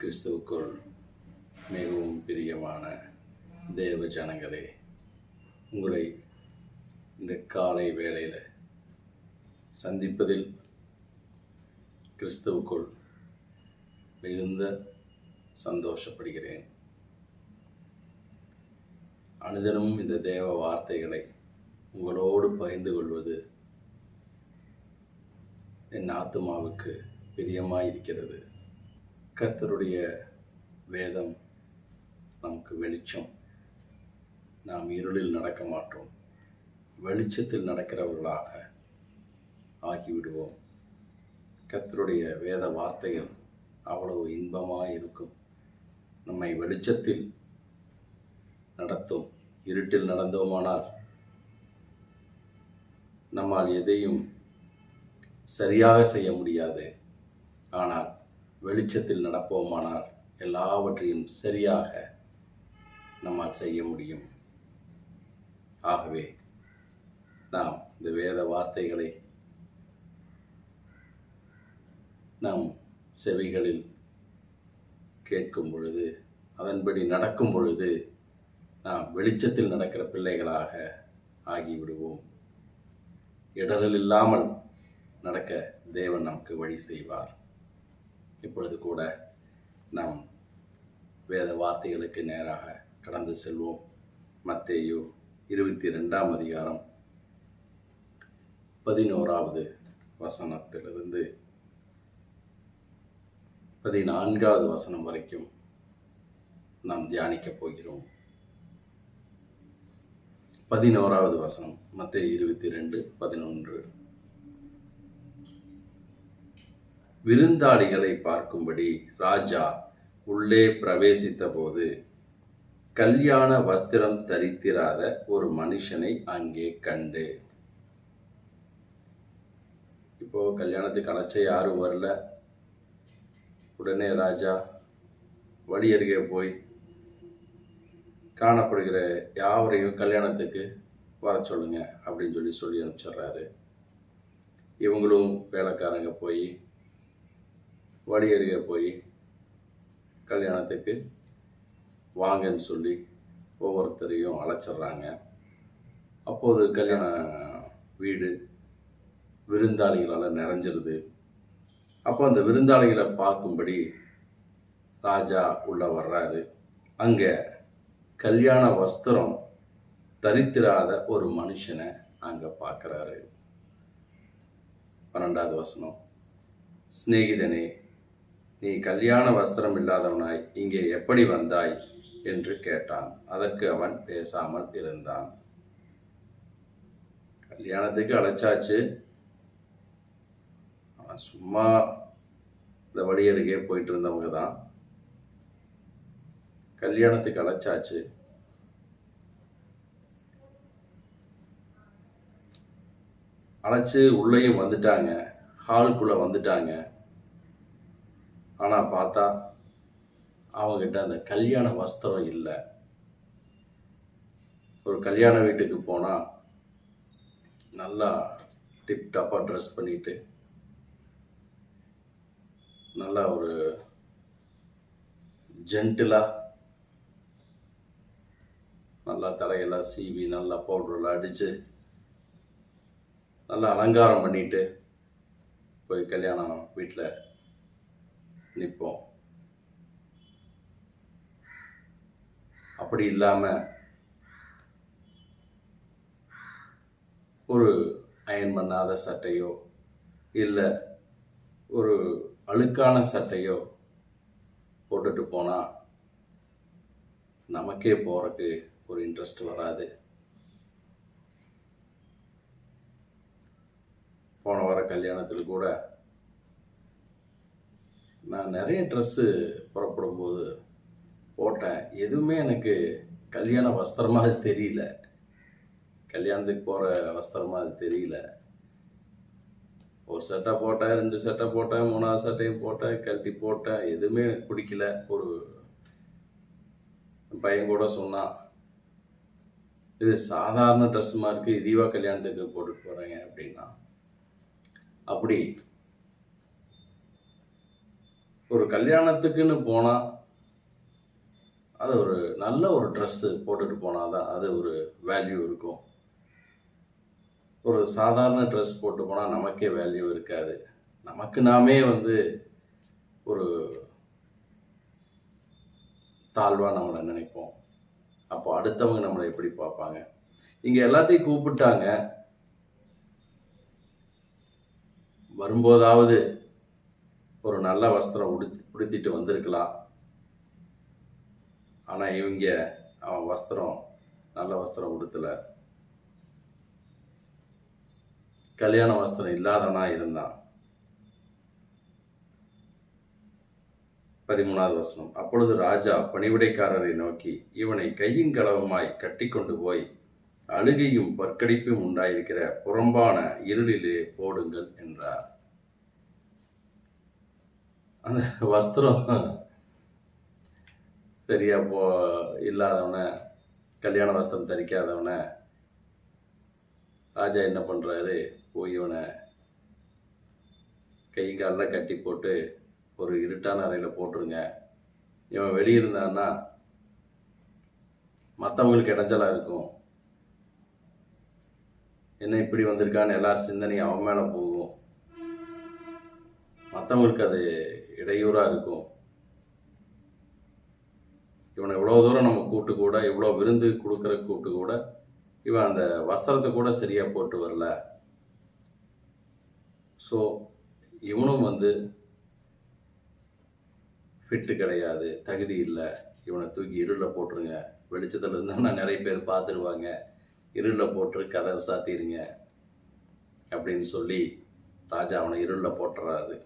கிறிஸ்துவுக்குள் மிகவும் பிரியமான தேவ ஜனங்களே உங்களை இந்த காலை வேளையில் சந்திப்பதில் கிறிஸ்துவுக்குள் மிகுந்த சந்தோஷப்படுகிறேன். அனுதினமும் இந்த தேவ வார்த்தைகளை உங்களோடு பகிர்ந்து கொள்வது என் ஆத்மாவுக்கு பிரியமாயிருக்கிறது. கர்த்தருடைய வேதம் நமக்கு வெளிச்சம். நாம் இருளில் நடக்க மாட்டோம். வெளிச்சத்தில் நடக்கிறவர்களாக ஆகிவிடுவோம். கர்த்தருடைய வேத வார்த்தைகள் அவ்வளவு இன்பமாக இருக்கும் நம்மை வெளிச்சத்தில் நடத்தும் இருட்டில் நடந்தோமானால் நம்மால் எதையும் சரியாக செய்ய முடியாது. ஆனால் வெளிச்சத்தில் நடப்போமானால் எல்லாவற்றையும் சரியாக நம்மால் செய்ய முடியும். ஆகவே நாம் இந்த வேத வார்த்தைகளை நாம் செவிகளில் கேட்கும் பொழுது அதன்படி நடக்கும் பொழுது நாம் வெளிச்சத்தில் நடக்கிற பிள்ளைகளாக ஆகிவிடுவோம். இடரல் இல்லாமல் நடக்க தேவன் நமக்கு வழி செய்வார். இப்பொழுது கூட நாம் வேத வார்த்தைகளுக்கு நேராக கடந்து செல்வோம். மத்தேயோ இருபத்தி ரெண்டாம் அதிகாரம் பதினோராவது வசனத்திலிருந்து பதினான்காவது வசனம் வரைக்கும் நாம் தியானிக்கப் போகிறோம். பதினோராவது வசனம் மத்திய இருபத்தி ரெண்டு பதினொன்று. விருந்தாளிகளை பார்க்கும்படி ராஜா உள்ளே பிரவேசித்த போது கல்யாண வஸ்திரம் தரித்திராத ஒரு மனுஷனை அங்கே கண்டு. இப்போ கல்யாணத்துக்கு அழைச்ச யாரும் வரல. உடனே ராஜா வழி அருகே போய் காணப்படுகிற யாவரையும் கல்யாணத்துக்கு வர சொல்லுங்க அப்படின்னு சொல்லி சொல்லி அனுப்பிச்சிடுறாரு. இவங்களும் வேலைக்காரங்க போய் வழி அருகே போய் கல்யாணத்துக்கு வாங்கன்னு சொல்லி ஒவ்வொருத்தரையும் அழைச்சிட்றாங்க. அப்போது கல்யாண வீடு விருந்தாளிகளால் நிறைஞ்சிருது. அப்போ அந்த விருந்தாளிகளை பார்க்கும்படி ராஜா உள்ளே வர்றாரு. அங்கே கல்யாண வஸ்திரம் தரித்திராத ஒரு மனுஷனை அங்கே பார்க்குறாரு. பன்னெண்டாவது வசனம். சிநேகிதனே நீ கல்யாண வஸ்திரம் இல்லாதவனாய் இங்கே எப்படி வந்தாய்? என்று கேட்டான். அதற்கு அவன் பேசாமல் இருந்தான். கல்யாணத்துக்கு அழைச்சாச்சு. அவன் சும்மா இந்த வடியருகே போயிட்டு இருந்தவங்க தான் கல்யாணத்துக்கு அழைச்சாச்சு. அழைச்சி உள்ளேயும் வந்துட்டாங்க. ஹாலுக்குள்ளே வந்துட்டாங்க. ஆனால் பார்த்தா அவங்ககிட்ட அந்த கல்யாண வஸ்திரம் இல்லை. ஒரு கல்யாண வீட்டுக்கு போனால் நல்லா டிப்டாப்பாக ட்ரெஸ் பண்ணிட்டு நல்லா ஒரு ஜென்டிலாக நல்லா தலையெல்லாம் சீவி நல்லா பவுடரெல்லாம் அடித்து நல்லா அலங்காரம் பண்ணிட்டு போய் கல்யாணம் வீட்டில் நிற்போம். அப்படி இல்லாமல் ஒரு அயன் பண்ணாத சட்டையோ இல்லை ஒரு அழுக்கான சட்டையோ போட்டுட்டு போனால் நமக்கே போகிறக்கு ஒரு இன்ட்ரெஸ்ட் வராது. போன வார கல்யாணத்தில் கூட நான் நிறைய ட்ரெஸ்ஸு புறப்படும் போது போட்டேன். எதுவுமே எனக்கு கல்யாண வஸ்திரமாக அது தெரியல. கல்யாணத்துக்கு போகிற வஸ்திரமாக அது தெரியல. ஒரு சட்டை போட்டேன் ரெண்டு சட்டை போட்டேன் மூணாவது சட்டையும் போட்டேன் கழட்டி போட்டேன். எதுவுமே எனக்கு பிடிக்கல. ஒரு பையன் கூட சொன்னான் இது சாதாரண ட்ரெஸ் இருக்குது இதுவாக கல்யாணத்துக்கு போட்டுட்டு போகிறேங்க அப்படின்னா. அப்படி ஒரு கல்யாணத்துக்குன்னு போனால் அது ஒரு நல்ல ஒரு ட்ரெஸ்ஸு போட்டுட்டு போனால் தான் அது ஒரு வேல்யூ இருக்கும். ஒரு சாதாரண ட்ரெஸ் போட்டு போனால் நமக்கே வேல்யூ இருக்காது. நமக்கு நாமே வந்து ஒரு தாழ்வாக நம்மளை நினைப்போம். அப்போ அடுத்தவங்க நம்மளை எப்படி பார்ப்பாங்க? இங்கே எல்லாத்தையும் கூப்பிட்டாங்க. வரும்போதாவது ஒரு நல்ல வஸ்திரம் உடுத்தி உடுத்திட்டு வந்திருக்கலாம். ஆனால் இவங்க அவன் வஸ்திரம் நல்ல வஸ்திரம் உடுத்தல. கல்யாண வஸ்திரம் இல்லாதவனா இருந்தான். பதிமூணாவது வசனம். அப்பொழுது ராஜா பணிவிடைக்காரரை நோக்கி இவனை கையுங்களவுமாய் கட்டிக்கொண்டு போய் அழுகையும் பற்கடிப்பும் உண்டாயிருக்கிற புறம்பான இருளிலே போடுங்கள் என்றார். அந்த வஸ்திரம். சரியா போ இல்லாதவன கல்யாண வஸ்திரம் தரிக்காதவன ராஜா என்ன பண்ணுறாரு போய் இவனை கை காலில் கட்டி போட்டு ஒரு இருட்டான அறையில் போட்டுருங்க. இவன் வெளியிருந்தான்னா மற்றவங்களுக்கு இடைஞ்சலாக இருக்கும். என்ன இப்படி வந்திருக்கான்னு எல்லார் சிந்தனையும் அவன் மேலே போகும். மற்றவங்களுக்கு அது இடையூறாக இருக்கும். இவனை இவ்வளோ தூரம் நம்ம கூட்டு கூட இவ்வளோ விருந்து கொடுக்குற கூட்டு கூட இவன் அந்த வஸ்திரத்தை கூட சரியாக போட்டு வரல. ஸோ இவனும் வந்து ஃபிட்டு கிடையாது தகுதி இல்லை. இவனை தூக்கி இருளில் போட்டுருங்க. வெளிச்சத்தில் இருந்தாங்கன்னா நிறைய பேர் பார்த்துருவாங்க. இருளில் போட்டு கதவை சாத்திடுங்க அப்படின்னு சொல்லி ராஜா அவனை இருளில் போட்டுறாரு.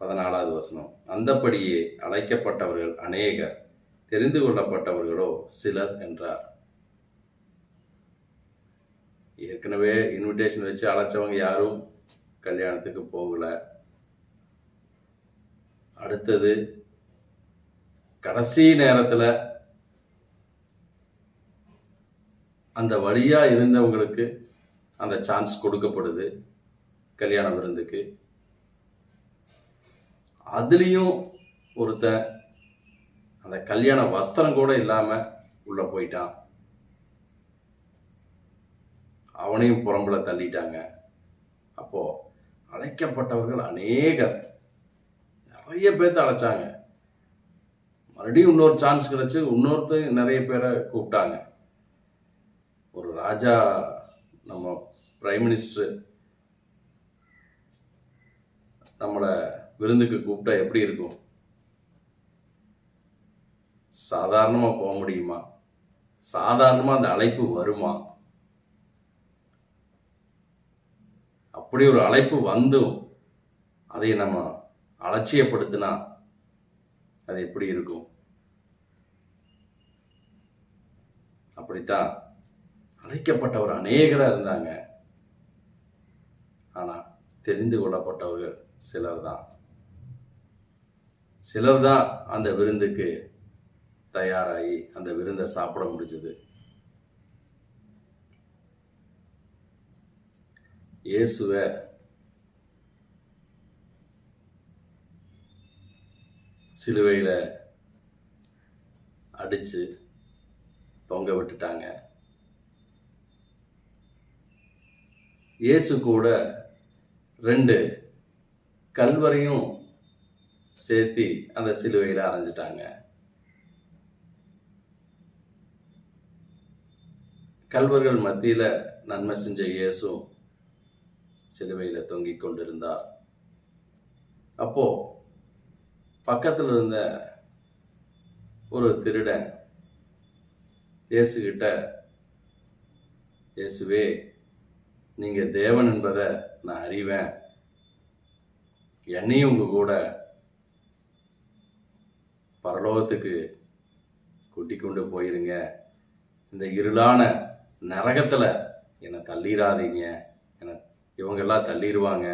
பதினாலாவது வசனம். அந்தப்படியே அழைக்கப்பட்டவர்கள் அநேகர் தெரிந்து கொள்ளப்பட்டவர்களோ சிலர் என்றார். ஏற்கனவே இன்விடேஷன் வச்சு அழைச்சவங்க யாரும் கல்யாணத்துக்கு போகல. அடுத்தது கடைசி நேரத்தில் அந்த வழியாக இருந்தவங்களுக்கு அந்த சான்ஸ் கொடுக்கப்படுது கல்யாண விருந்துக்கு. அதுலேயும் ஒருத்தன் அந்த கல்யாண வஸ்திரம் கூட இல்லாமல் உள்ளே போயிட்டான். அவனையும் புறம்புல தள்ளிட்டாங்க. அப்போ அழைக்கப்பட்டவர்கள் அநேகர். நிறைய பேர்த்த அழைச்சாங்க. மறுபடியும் இன்னொரு சான்ஸ் கிடச்சி இன்னொருத்த நிறைய பேரை கூப்பிட்டாங்க. ஒரு ராஜா நம்ம பிரைம் மினிஸ்டர் நம்மளை விருந்துக்கு கூப்பிட்டா எப்படி இருக்கும்? சாதாரணமாக போக முடியுமா? சாதாரணமாக அந்த அழைப்பு வருமா? அப்படி ஒரு அழைப்பு வந்தும் அதை நம்ம அலட்சியப்படுத்தினா அது எப்படி இருக்கும்? அப்படித்தான் அழைக்கப்பட்டவர் அநேகராக இருந்தாங்க. ஆனால் தெரிந்து கொள்ளப்பட்டவர்கள் சிலர் தான் சிலர் தான் அந்த விருந்துக்கு தயாராகி அந்த விருந்தை சாப்பிட முடிஞ்சது. இயேசுவை சிலுவையில் அடிச்சு தொங்க விட்டுட்டாங்க. இயேசு கூட ரெண்டு கல்வரையும் சேர்த்தி அந்த சிலுவையில் அரைஞ்சிட்டாங்க. கல்வர்கள் மத்தியில் நன்மை செஞ்ச இயேசும் சிலுவையில் தொங்கிக் கொண்டிருந்தார். அப்போ பக்கத்தில் இருந்த ஒரு திருடன் இயேசுகிட்ட இயேசுவே நீங்க தேவன் என்பதை நான் அறிவேன். என்னையும் உங்க கூட பரலோகத்துக்கு கூட்டி கொண்டு போயிருங்க. இந்த இருளான நரகத்தில் என்னை தள்ளிடாதீங்க என்னை இவங்கெல்லாம் தள்ளிடுவாங்க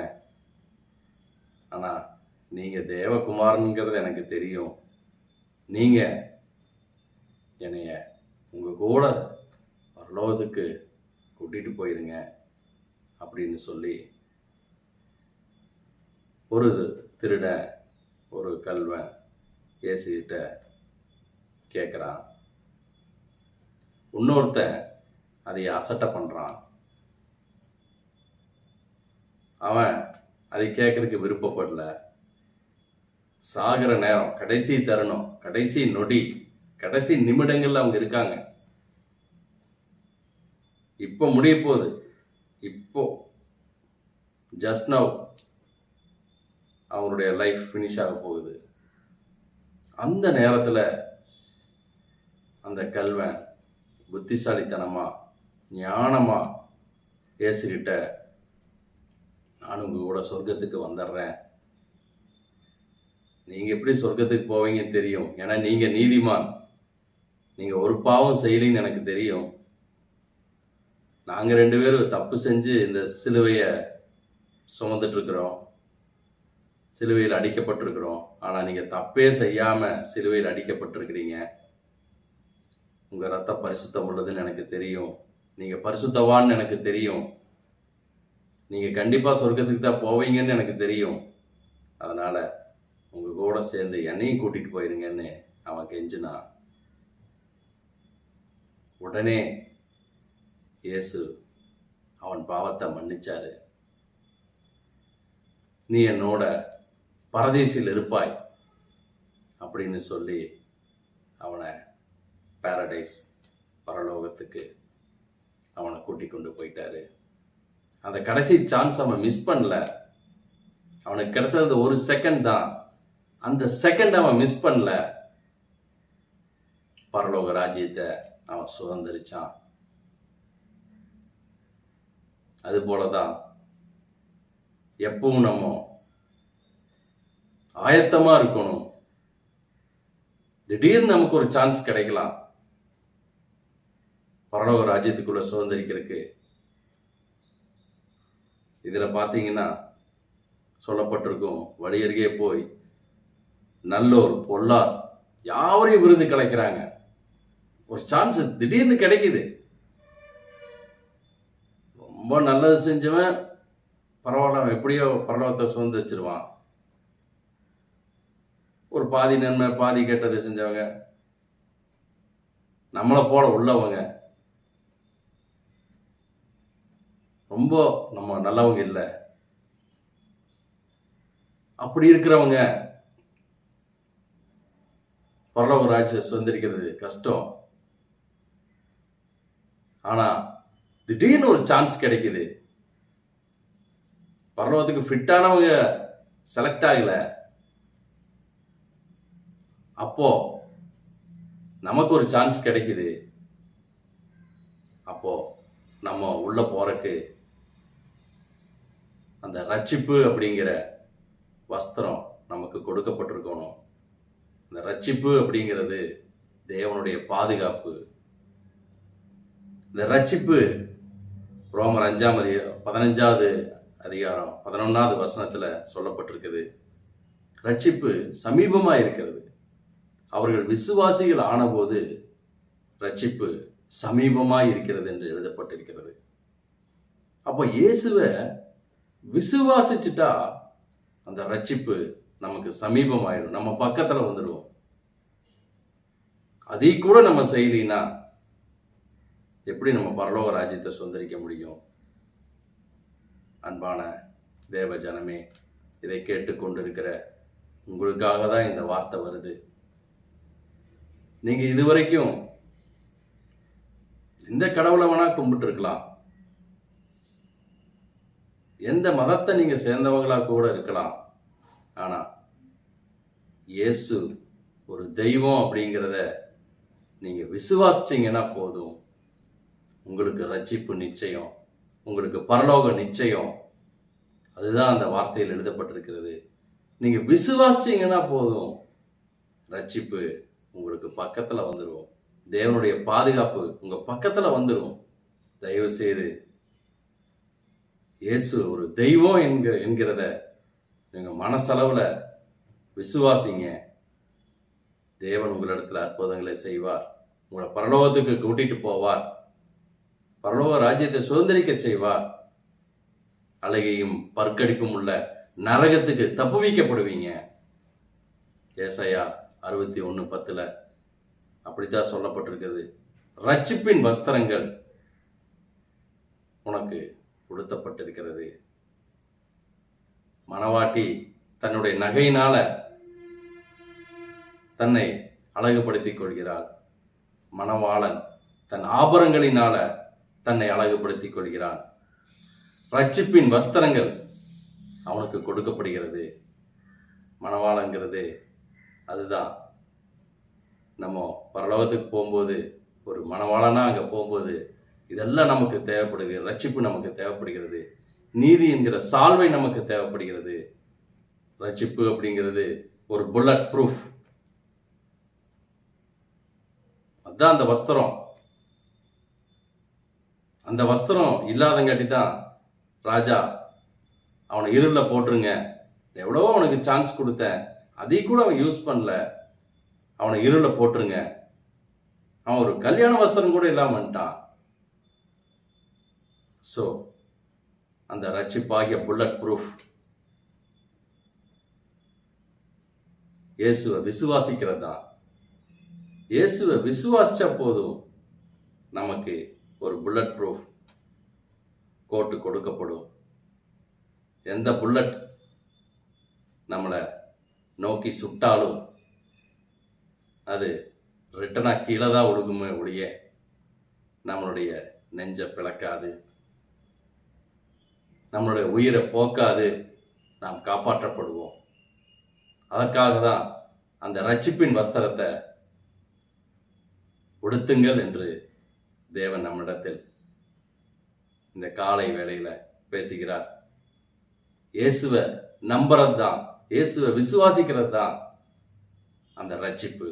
ஆனால் நீங்கள் தேவகுமாரனுங்கிறது எனக்கு தெரியும். நீங்கள் என்னைய உங்கள் கூட பரலோகத்துக்கு கூட்டிகிட்டு போயிருங்க அப்படின்னு சொல்லி ஒரு திருட ஒரு கல்வன் பேசிக்கிட்ட கேட்குறான் இன்னொருத்தன் அதை அசட்டை பண்ணுறான் அவன் அதை கேட்கறதுக்கு விருப்பப்படல. சாகிற நேரம் கடைசி தருணம் கடைசி நொடி கடைசி நிமிடங்கள்ல அவங்க இருக்காங்க. இப்போ முடிய போகுது. இப்போ ஜஸ்ட் நவ் அவங்களுடைய லைஃப் ஃபினிஷ் ஆக போகுது. அந்த நேரத்தில் அந்த கல்வன் புத்திசாலித்தனமாக ஞானமாக இயேசுகிட்ட நான் உங்களோட கூட சொர்க்கத்துக்கு வந்துடுறேன் நீங்கள் எப்படி சொர்க்கத்துக்கு போவீங்கன்னு தெரியும். ஏன்னா நீங்கள் நீதிமான். நீங்கள் ஒரு பாவம் செய்யலைன்னு எனக்கு தெரியும். நாங்கள் ரெண்டு பேரும் தப்பு செஞ்சு இந்த சிலுவையை சுமந்துட்டுருக்குறோம் சிலுவையில் அடிக்கப்பட்டிருக்கிறோம். ஆனால் நீங்கள் தப்பே செய்யாமல் சிலுவையில் அடிக்கப்பட்டிருக்கிறீங்க. உங்கள் ரத்த பரிசுத்தம் உள்ளதுன்னு எனக்கு தெரியும். நீங்கள் பரிசுத்தவான்னு எனக்கு தெரியும். நீங்கள் கண்டிப்பாக சொர்க்கத்துக்கு தான் போவீங்கன்னு எனக்கு தெரியும். அதனால் உங்கள் கூட சேர்ந்து என்னையும் கூட்டிகிட்டு போயிருங்கன்னு அவன் கெஞ்சினா. உடனே இயேசு அவன் பாவத்தை மன்னிச்சாரு. நீ என்னோட பரதேசில் இருப்பாய் அப்படின்னு சொல்லி அவனை பாரடைஸ் பரலோகத்துக்கு அவனை கூட்டி கொண்டு போயிட்டாரு. அந்த கடைசி சான்ஸ் அவன் மிஸ் பண்ணல. அவனுக்கு கிடைச்சது ஒரு செகண்ட் தான். அந்த செகண்ட் அவன் மிஸ் பண்ணல. பரலோக ராஜ்யத்தை அவன் சுதந்திரிச்சான். அது போலதான் எப்பவும் நம்ம ஆயத்தமாக இருக்கணும். திடீர்னு நமக்கு ஒரு சான்ஸ் கிடைக்கலாம். பரலோக ராஜ்யத்துக்குள்ள சுதந்திரிக்கிறதுக்கு. இதில் பார்த்தீங்கன்னா சொல்லப்பட்டிருக்கும் வழியருகே போய் நல்லோர் பொல்லார் யாவரையும் விருது கிடைக்கிறாங்க. ஒரு சான்ஸ் திடீர்னு கிடைக்குது. ரொம்ப நல்லது செஞ்சவன் பரவாயில்ல அவன் எப்படியோ பரலோகத்தை சுதந்திரிச்சிருவான். ஒரு பாதி நன்மை பாதி கெட்டது செஞ்சவங்க. நம்மளை போல உள்ளவங்க. ரொம்ப நம்ம நல்லவங்க இல்லை. அப்படி இருக்கிறவங்க பரலோக ராஜ்யத்தை சுதந்திரிக்கிறது கஷ்டம். ஆனா திடீர்னு ஒரு சான்ஸ் கிடைக்குது. பரலோகத்துக்கு ஃபிட்டானவங்க செலக்ட் ஆகல. அப்போ நமக்கு ஒரு சான்ஸ் கிடைக்குது. அப்போ நம்ம உள்ள போறக்கு அந்த ரட்சிப்பு அப்படிங்கிற வஸ்திரம் நமக்கு கொடுக்கப்பட்டிருக்கணும். இந்த ரட்சிப்பு அப்படிங்கிறது தேவனுடைய பாதுகாப்பு. இந்த ரட்சிப்பு ரோமர் அஞ்சாம் அதிக பதினஞ்சாவது அதிகாரம் பதினொன்னாவது வசனத்தில் சொல்லப்பட்டிருக்குது. ரட்சிப்பு சமீபமாக இருக்கிறது. அவர்கள் விசுவாசிகள் ஆனபோது ரட்சிப்பு சமீபமாக இருக்கிறது என்று எழுதப்பட்டிருக்கிறது. அப்போ இயேசுவை விசுவாசிச்சுட்டா அந்த ரட்சிப்பு நமக்கு சமீபமாயிடும். நம்ம பக்கத்தில் வந்துடுவோம் அதை கூட நம்ம செய்யலினா எப்படி நம்ம பரலோக ராஜ்யத்தை சுந்தரிக்க முடியும்? அன்பான தேவ ஜனமே இதை கேட்டுக்கொண்டிருக்கிற உங்களுக்காக தான் இந்த வார்த்தை வருது. நீங்க இதுவரைக்கும் எந்த கடவுளை வேணா கும்பிட்டு இருக்கலாம் எந்த மதத்தை நீங்க சேர்ந்தவங்களா கூட இருக்கலாம். ஆனா இயேசு ஒரு தெய்வம் அப்படிங்கிறத நீங்க விசுவாசிச்சீங்கன்னா போதும். உங்களுக்கு ரட்சிப்பு நிச்சயம். உங்களுக்கு பரலோக நிச்சயம். அதுதான் அந்த வார்த்தையில் எழுதப்பட்டிருக்கிறது. நீங்க விசுவாசிச்சீங்கன்னா போதும். ரட்சிப்பு உங்களுக்கு பக்கத்தில் வந்துடுவோம் தேவனுடைய பாதுகாப்பு உங்கள் பக்கத்தில் வந்துடும் தயவு செய்து இயேசு ஒரு தெய்வம் என்கிற என்கிறத நீங்கள் மனசளவில் விசுவாசிங்க. தேவன் உங்களிடத்தில் அற்புதங்களை செய்வார். உங்களை பரலோகத்துக்கு கூட்டிட்டு போவார். பரலோக ராஜ்யத்தை சுதந்திரிக்க செய்வார். அழகையும் பற்கடிப்பும் உள்ள நரகத்துக்கு தப்புவிக்கப்படுவீங்க. ஏசையா அறுபத்தி ஒன்று பத்தில் அப்படித்தான் சொல்லப்பட்டிருக்கிறது. ரட்சிப்பின் வஸ்திரங்கள் உனக்கு கொடுத்தப்பட்டிருக்கிறது மணவாட்டி தன்னுடைய நகையினால தன்னை அழகுபடுத்திக் கொள்கிறாள். மணவாளன் தன் ஆபரங்களினால தன்னை அழகுபடுத்திக் கொள்கிறான். ரட்சிப்பின் வஸ்திரங்கள் அவனுக்கு கொடுக்கப்படுகிறது. மணவாளங்கிறது அதுதான். நம்ம பரலோகத்துக்கு போகும்போது ஒரு மனவாளனாக அங்கே போகும்போது இதெல்லாம் நமக்கு தேவைப்படுகிறது ரட்சிப்பு நமக்கு தேவைப்படுகிறது நீதி என்கிற சால்வை நமக்கு தேவைப்படுகிறது. ரட்சிப்பு அப்படிங்கிறது ஒரு புல்லட் ப்ரூஃப் அதுதான் அந்த வஸ்திரம். அந்த வஸ்திரம் இல்லாதங்காட்டி தான் ராஜா அவனை இருளில் போட்டுருங்க. எவ்வளவோ அவனுக்கு சான்ஸ் கொடுத்தேன். அதை கூட அவன் யூஸ் பண்ணல. அவனை இருளில் போட்டுருங்க. அவன் ஒரு கல்யாண வஸ்திரம் கூட இல்லாம வந்துட்டான். ஸோ அந்த ரட்சிப்பாகிய புல்லட் ப்ரூஃப் இயேசுவை விசுவாசிக்கிறது? தான் இயேசுவை விசுவாசிச்சா போதும் நமக்கு ஒரு புல்லட் ப்ரூஃப் கோட்டு கொடுக்கப்படும். எந்த புல்லட் நம்மளை நோக்கி சுட்டாலும் அது ரிட்டனாக கீழே தான் ஒழுகுமே ஒழிய நம்மளுடைய நெஞ்சை பிளக்காது. நம்மளுடைய உயிரை போக்காது நாம் காப்பாற்றப்படுவோம். அதற்காக தான் அந்த ரட்சிப்பின் வஸ்திரத்தை உடுத்துங்கள் என்று தேவன் நம்மிடத்தில் இந்த காலை வேளையில் பேசுகிறார். இயேசுவை நம்புறது தான் இயேசுவை விசுவாசிக்கிறது? தான் அந்த ரட்சிப்பு.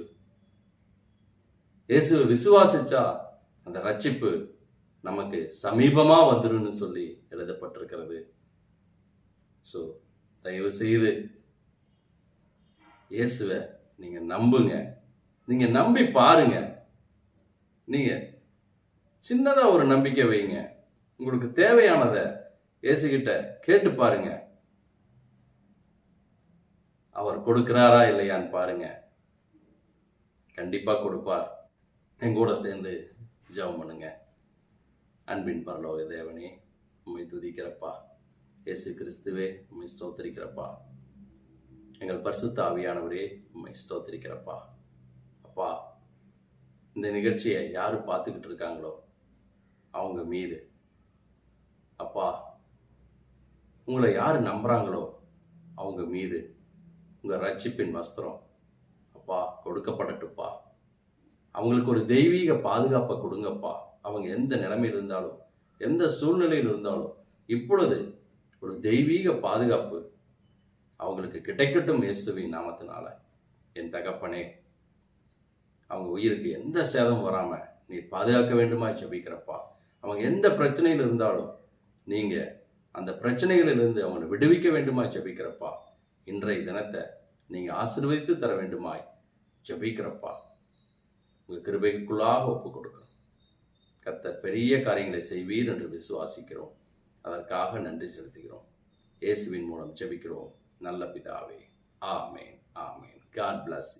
இயேசுவை விசுவாசிச்சா அந்த ரட்சிப்பு நமக்கு சமீபமா வந்துருன்னு சொல்லி எழுதப்பட்டிருக்கிறது. ஸோ தயவு செய்து இயேசுவை நீங்க நம்புங்க. நீங்க நம்பி பாருங்க. நீங்க சின்னதா ஒரு நம்பிக்கை வைங்க. உங்களுக்கு தேவையானதை இயேசுகிட்ட கேட்டு பாருங்க. அவர் கொடுக்கிறாரா இல்லையான்னு பாருங்க. கண்டிப்பாக கொடுப்பார். எங்கூட சேர்ந்து ஜெபம் பண்ணுங்க. அன்பின் பரலோக தேவனே உண்மை துதிக்கிறப்பா. இயேசு கிறிஸ்துவே உண்மை ஸ்தோத்திரிக்கிறப்பா. எங்கள் பரிசுத்த ஆவியானவரே உண்மை ஸ்தோத்திரிக்கிறப்பா. அப்பா இந்த நிகழ்ச்சியை யார் பார்த்துக்கிட்டு இருக்காங்களோ அவங்க மீது. அப்பா உங்களை யார் நம்புகிறாங்களோ அவங்க மீது. உங்கள் ரட்சிப்பின் வஸ்திரம். அப்பா கொடுக்கப்படட்டுப்பா. அவங்களுக்கு ஒரு தெய்வீக பாதுகாப்பை கொடுங்கப்பா. அவங்க எந்த நிலைமையில் இருந்தாலும் எந்த சூழ்நிலையில் இருந்தாலும் இப்பொழுது ஒரு தெய்வீக பாதுகாப்பு அவங்களுக்கு கிடைக்கட்டும் இயேசுவின் நாமத்தினால. என் தகப்பனே அவங்க உயிருக்கு எந்த சேதம் வராமல் நீ பாதுகாக்க வேண்டுமா ஜபிக்கிறப்பா. அவங்க எந்த பிரச்சனையில் இருந்தாலும் நீங்கள் அந்த பிரச்சனைகளிலிருந்து அவங்களை விடுவிக்க வேண்டுமா ஜபிக்கிறப்பா. இன்றைய தினத்தை நீங்கள் ஆசீர்வதித்து தர வேண்டுமாய் ஜெபிக்கிறப்பா. உங்கள் கிருபைக்குள்ளாக ஒப்புக் கொடுக்கணும் கர்த்தர் பெரிய காரியங்களை செய்வீர் என்று விசுவாசிக்கிறோம். அதற்காக நன்றி செலுத்துகிறோம். இயேசுவின் மூலம் ஜபிக்கிறோம். நல்ல பிதாவே. ஆமேன். ஆமேன். God plus